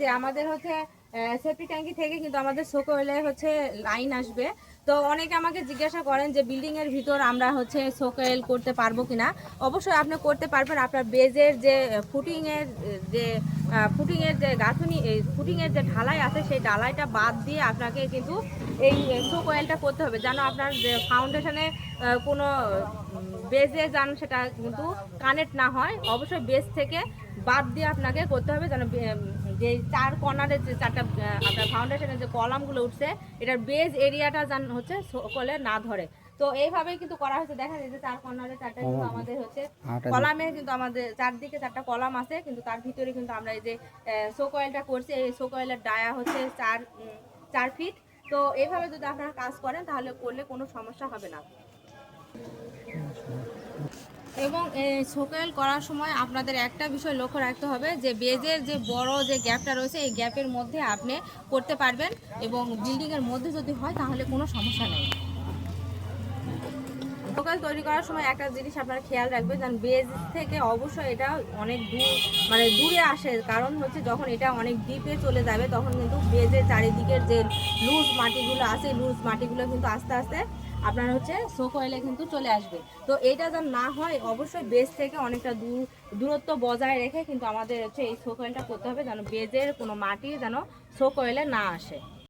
যে আমাদের হচ্ছে সেফটি ট্যাঙ্কি থেকে কিন্তু আমাদের সোকোয়েলে হচ্ছে লাইন আসবে। তো অনেকে আমাকে জিজ্ঞাসা করেন যে বিল্ডিং এর ভিতর আমরা হচ্ছে সোকোয়েল করতে পারব কিনা? অবশ্যই আপনি করতে পারবেন। আপনার বেজের যে ফুটিং এর যে ফুটিং এর যে গাঁথনি ফুটিং এর যে ঢালাই আছে, সেই ঢালাইটা বাদ দিয়ে আপনাকে কিন্তু এই সোকোয়েলটা করতে হবে যেন আপনার যে ফাউন্ডেশনে কোনো বেজে যান সেটা কিন্তু কানেক্ট না হয়। অবশ্যই বেজ থেকে বাদ দিয়ে আপনাকে করতে হবে যেন যে চার কর্নারের যে চারটা আপনার ফাউন্ডেশনের যে কলামগুলো উঠছে এটার বেজ এরিয়াটা যেন হচ্ছে সকলে না ধরে। তো এইভাবেই কিন্তু করা হয়েছে। দেখা যায় যে চার কর্নারে চারটা কিন্তু আমাদের হচ্ছে কলামে কিন্তু আমাদের চারদিকে চারটা কলাম আছে কিন্তু তার ভিতরে কিন্তু আমরা এই যে সোকয়েলটা করছি এই সোকয়েলের ডায়া হচ্ছে চার চার ফিট তো এইভাবে যদি আপনারা কাজ করেন তাহলে করলে কোনো সমস্যা হবে না। সোকেল করার সময় আপনাদের একটা বিষয় লক্ষ্য রাখতে হবে যে বেজের যে বড় যে গ্যাপটা রয়েছে, এই গ্যাপের মধ্যে আপনি করতে পারবেন এবং বিল্ডিংয়ের মধ্যে যদি হয় তাহলে কোনো সমস্যা নেই। সোকেল তৈরি করার সময় একটা জিনিস আপনারা খেয়াল রাখবেন যেন বেজ থেকে অবশ্যই এটা অনেক দূর মানে দূরে আসে। কারণ হচ্ছে যখন এটা অনেক ডিপে চলে যাবে, তখন কিন্তু বেজের চারিদিকের যে লুজ মাটিগুলো আছে লুজ মাটিগুলো কিন্তু আস্তে আস্তে আপনার হচ্ছে সোক অয়েলে কিন্তু চলে আসবে। তো এটা যেন না হয়, অবশ্যই বেজ থেকে অনেকটা দূর, দূরত্ব বজায় রেখে কিন্তু আমাদের হচ্ছে এই সোক অয়েলটা করতে হবে যেন বেজের কোনো মাটি যেন সোক অয়েলে না আসে।